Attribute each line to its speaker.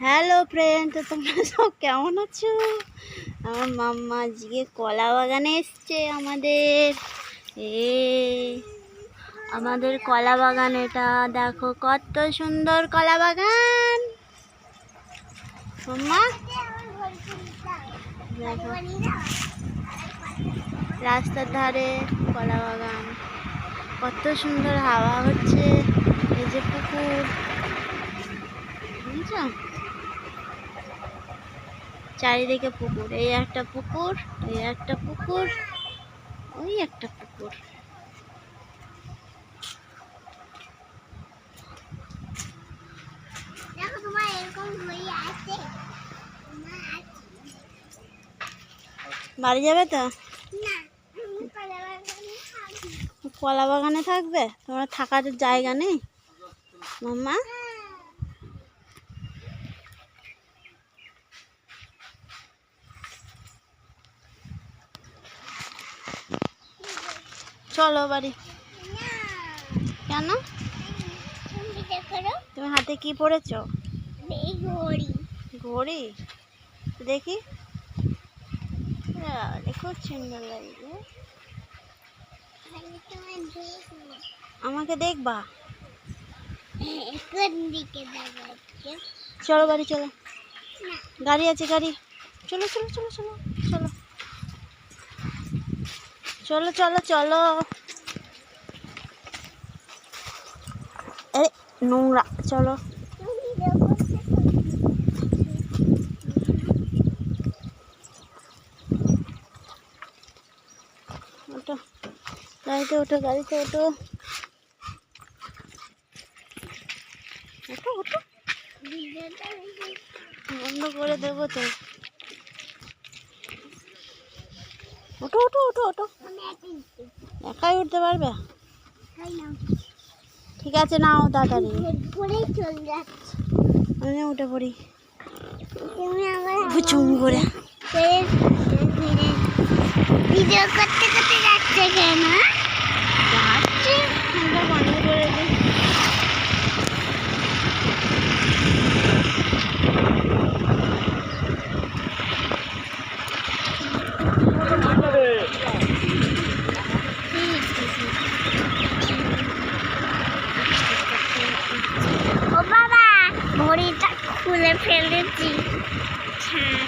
Speaker 1: Hello friend তো তোমরা সব কেমন আছো? আমার মাম্মা আজকে কলা বাগানে এসছে আমাদের। এ, আমাদের কলা বাগান এটা দেখো কত সুন্দর কলা বাগান। মাম্মা? দেখো। রাস্তার ধারে কলা বাগান। কত সুন্দর হাওয়া হচ্ছে এই যে পুকুর বুঝছ চারিদিকে পুকুর। এই একটা পুকুর এই একটা পুকুর ওই একটা পুকুর। বাড়ি যাবে তো?
Speaker 2: কলা বাগানে
Speaker 1: কলা বাগানে থাকবে? তোমার থাকার জায়গা নেই? মাম্মা? চলো বাড়ি। কেন?
Speaker 2: তুমি
Speaker 1: হাতে কি
Speaker 2: এই ঘড়ি।
Speaker 1: দেখি। খুব সুন্দর
Speaker 2: দেখব
Speaker 1: আমাকে দেখবা? চলো বাড়ি, চলো। গাড়ি আছে, গাড়ি। চলো চলো চলো চলো চলো। চলো চলো চলো। নোংরা, চলো। গাড়িতে ওঠো গাড়িতে ওঠো। ওঠো ওঠো। বন্ধ করে দেবো তো। ওটো ওঠো ওঠো
Speaker 2: ওটো একাই
Speaker 1: উঠতে পারবে? ঠিক আছে নাও তাড়াতাড়ি। আমি উঠে পড়ি। চুম করে।
Speaker 2: ভিডিও করতে করতে যাচ্ছে কেন? খুলে ফেলেছি। হ্যাঁ।